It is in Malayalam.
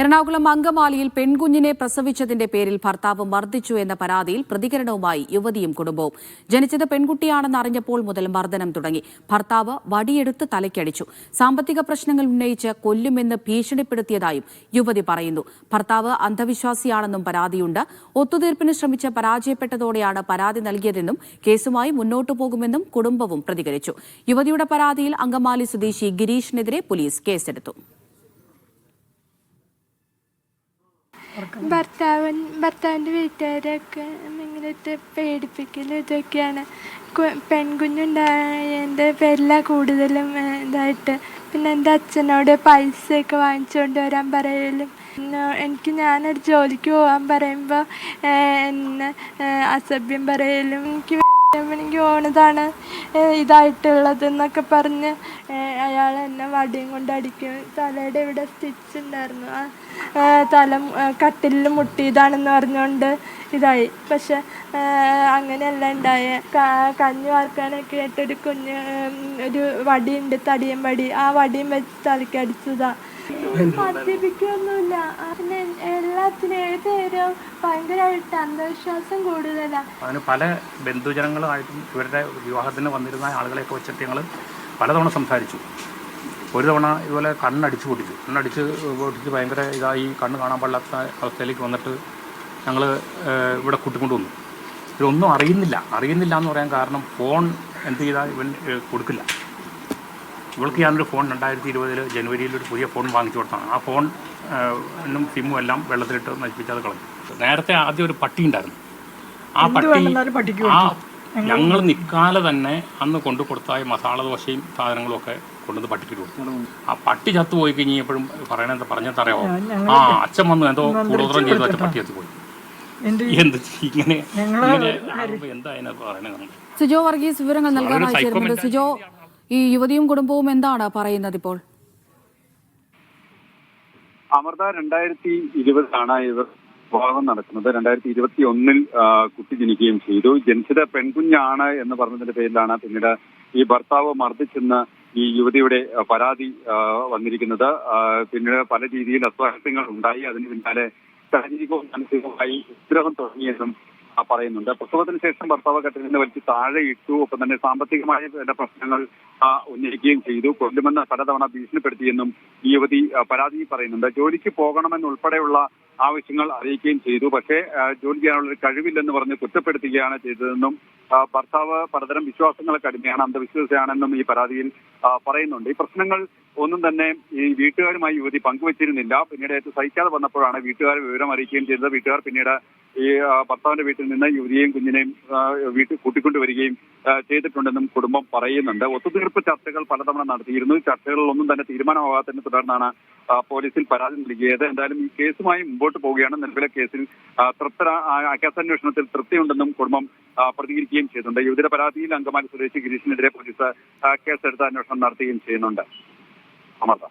എറണാകുളം അങ്കമാലിയിൽ പെൺകുഞ്ഞിനെ പ്രസവിച്ചതിന്റെ പേരിൽ ഭർത്താവ് മർദ്ദിച്ചു എന്ന പരാതിയിൽ പ്രതികരണവുമായി യുവതിയും കുടുംബവും. ജനിച്ചത് പെൺകുട്ടിയാണെന്ന് അറിഞ്ഞപ്പോൾ മുതൽ മർദ്ദനം തുടങ്ങി. ഭർത്താവ് വടിയെടുത്ത് തലയ്ക്കടിച്ചു. സാമ്പത്തിക പ്രശ്നങ്ങൾ ഉന്നയിച്ച് കൊല്ലുമെന്ന് ഭീഷണിപ്പെടുത്തിയതായും യുവതി പറയുന്നു. ഭർത്താവ് അന്ധവിശ്വാസിയാണെന്നും പരാതിയുണ്ട്. ഒത്തുതീർപ്പിന് ശ്രമിച്ച് പരാജയപ്പെട്ടതോടെയാണ് പരാതി നൽകിയതെന്നും കേസുമായി മുന്നോട്ടു പോകുമെന്നും കുടുംബവും പ്രതികരിച്ചു. യുവതിയുടെ പരാതിയിൽ അങ്കമാലി സ്വദേശി ഗിരീഷിനെതിരെ പോലീസ് കേസെടുത്തു. ഭർത്താവൻ ഭർത്താവിന്റെ വീട്ടുകാരൊക്കെ ഇങ്ങനത്തെ പേടിപ്പിക്കലും ഇതൊക്കെയാണ്. പെൺകുഞ്ഞുണ്ടായതിന്റെ പേരില കൂടുതലും ഇതായിട്ട്. പിന്നെ എന്റെ അച്ഛനോട് പൈസയൊക്കെ വാങ്ങിച്ചുകൊണ്ട് വരാൻ പറയലും. എനിക്ക് ഞാനൊരു ജോലിക്ക് പോകാൻ പറയുമ്പോൾ എന്നെ അസഭ്യം പറയലും. എനിക്ക് എനിക്ക് ഓണതാണ് ഇതായിട്ടുള്ളത് എന്നൊക്കെ പറഞ്ഞ് അയാൾ എന്നെ വടിയും കൊണ്ട് അടിക്കും. തലയുടെ ഇവിടെ സ്റ്റിച്ച് ഉണ്ടായിരുന്നു. ആ തല കട്ടിലിൽ മുട്ടിയതാണെന്ന് പറഞ്ഞുകൊണ്ട് ഇതായി. പക്ഷെ അങ്ങനെയല്ല ഉണ്ടായ. കഞ്ഞി വാർക്കാനൊക്കെ ആയിട്ടൊരു കുഞ്ഞ് ഒരു വടിയുണ്ട് തടിയൻ വടി. ആ വടിയും വെച്ച് തലയ്ക്ക് അടിച്ചതാ. മദ്യപിക്കൊന്നുമില്ല അവന് എല്ലാത്തിനും ഏതുനേരവും ഭയങ്കരമായിട്ട് അന്ധവിശ്വാസം കൂടുതലാണ് അതിന് പല ബന്ധുജനങ്ങളുമായിട്ടും ഇവരുടെ വിവാഹത്തിന് വന്നിരുന്ന ആളുകളെയൊക്കെ വെച്ചിട്ട് ഞങ്ങൾ പലതവണ സംസാരിച്ചു. ഒരു തവണ ഇതുപോലെ കണ്ണടിച്ച് പൊട്ടിച്ചു. കണ്ണടിച്ച് പൊട്ടിച്ച് ഭയങ്കര ഇതായി. കണ്ണ് കാണാൻ പാടില്ലാത്ത അവസ്ഥയിലേക്ക് വന്നിട്ട് ഞങ്ങൾ ഇവിടെ കൂട്ടിക്കൊണ്ടു വന്നു. ഇതൊന്നും അറിയുന്നില്ല. അറിയുന്നില്ല എന്ന് പറയാൻ കാരണം ഫോൺ എന്ത് ചെയ്താൽ ഇവൻ കൊടുക്കില്ല. ഇവൾക്ക് ഞാനൊരു ഫോൺ രണ്ടായിരത്തി ഇരുപതിൽ ജനുവരിയിൽ ഒരു പുതിയ ഫോൺ വാങ്ങിച്ചു കൊടുത്താണ്. ആ ഫോൺ എന്നും സിമ്മും എല്ലാം വെള്ളത്തിലിട്ട് നശിപ്പിച്ചത് കളഞ്ഞു. നേരത്തെ ആദ്യം ഒരു പട്ടി ഉണ്ടായിരുന്നു. ആ പട്ടി ആ ഞങ്ങൾ നിൽക്കാതെ തന്നെ അന്ന് കൊണ്ടു കൊടുത്തായ മസാല ദോശയും സാധനങ്ങളും ഒക്കെ കൊണ്ടുവന്ന് പട്ടിക്ക് കൊടുത്തു. ആ പട്ടി ചത്തു പോയി കഴിഞ്ഞപ്പോഴും പറയണത് പറഞ്ഞാൽ ആ അച്ഛൻ വന്നു എന്തോ കൂടുതലും ചെയ്തു വെച്ച പട്ടി ചത്തു പോയി. എന്ത്? ഇങ്ങനെ ഇങ്ങനെ എന്താ അതിനകത്ത് പറയണത് സുജോ വർഗീസ് വിവരങ്ങൾ നൽകാനായി സിജോ ഈ യുവതിയും കുടുംബവും എന്താണ് പറയുന്നത് ഇപ്പോൾ? അമൃത രണ്ടായിരത്തി ഇരുപതിലാണ് ഇവർ വിവാഹം നടക്കുന്നത്. രണ്ടായിരത്തി ഇരുപത്തി ഒന്നിൽ കുട്ടി ജനിക്കുകയും ചെയ്തു. ജനിച്ചത് പെൺകുഞ്ഞാണ് എന്ന് പറഞ്ഞതിന്റെ പേരിലാണ് പിന്നീട് ഈ ഭർത്താവ് മർദ്ദിച്ചെന്ന് ഈ യുവതിയുടെ പരാതി വന്നിരിക്കുന്നത്. പിന്നീട് പല രീതിയിൽ അസ്വാരസ്യങ്ങൾ ഉണ്ടായി. അതിന് പിന്നാലെ ശാരീരികവും മാനസികവുമായി ഉപദ്രവം തുടങ്ങിയെന്നും പറയുന്നുണ്ട്. പ്രസവത്തിന് ശേഷം ഭർത്താവ് കെട്ടിൽ നിന്ന് വലിച്ച് താഴെ ഇട്ടു. ഒപ്പം തന്നെ സാമ്പത്തികമായ പ്രശ്നങ്ങൾ ഉന്നയിക്കുകയും ചെയ്തു. കൊല്ലുമെന്ന് പലതവണ ഭീഷണിപ്പെടുത്തിയെന്നും ഈ യുവതി പരാതി പറയുന്നുണ്ട്. ജോലിക്ക് പോകണമെന്നുൾപ്പെടെയുള്ള ആവശ്യങ്ങൾ അറിയിക്കുകയും ചെയ്തു. പക്ഷേ ജോലി ചെയ്യാനുള്ള ഒരു കഴിവില്ലെന്ന് പറഞ്ഞ് കുറ്റപ്പെടുത്തുകയാണ് ചെയ്തതെന്നും ഭർത്താവ് പലതരം വിശ്വാസങ്ങൾ അടിമയാണ് അന്ധവിശ്വാസിയാണെന്നും ഈ പരാതിയിൽ പറയുന്നുണ്ട്. ഈ പ്രശ്നങ്ങൾ ഒന്നും തന്നെ ഈ വീട്ടുകാരുമായി യുവതി പങ്കുവച്ചിരുന്നില്ല. പിന്നീട് സഹിക്കാതെ വന്നപ്പോഴാണ് വീട്ടുകാർ വിവരം അറിയിക്കുകയും ചെയ്തത്. വീട്ടുകാർ പിന്നീട് ഈ ഭർത്താവിന്റെ വീട്ടിൽ നിന്ന് യുവതിയെയും കുഞ്ഞിനെയും വീട്ടിൽ കൂട്ടിക്കൊണ്ടുവരികയും ചെയ്തിട്ടുണ്ടെന്നും കുടുംബം പറയുന്നുണ്ട്. ഒത്തുതീർപ്പ് ചർച്ചകൾ പലതവണ നടത്തിയിരുന്നു. ചർച്ചകളിലൊന്നും തന്നെ തീരുമാനമാകാത്തതിനെ തുടർന്നാണ് പോലീസിൽ പരാതി നൽകിയത്. എന്തായാലും ഈ കേസുമായി മുമ്പോട്ട് പോവുകയാണ്. നിലവിലെ കേസിൽ തൃപ്തര കേസന്വേഷണത്തിൽ തൃപ്തിയുണ്ടെന്നും കുടുംബം പ്രതികരിക്കുകയും ചെയ്തിട്ടുണ്ട് യുവതിയുടെ പരാതിയിൽ അങ്കമാലി സ്വദേശി ഗിരീഷിനെതിരെ പോലീസ് കേസെടുത്ത് അന്വേഷണം നടത്തുകയും ചെയ്യുന്നുണ്ട്. Amanda.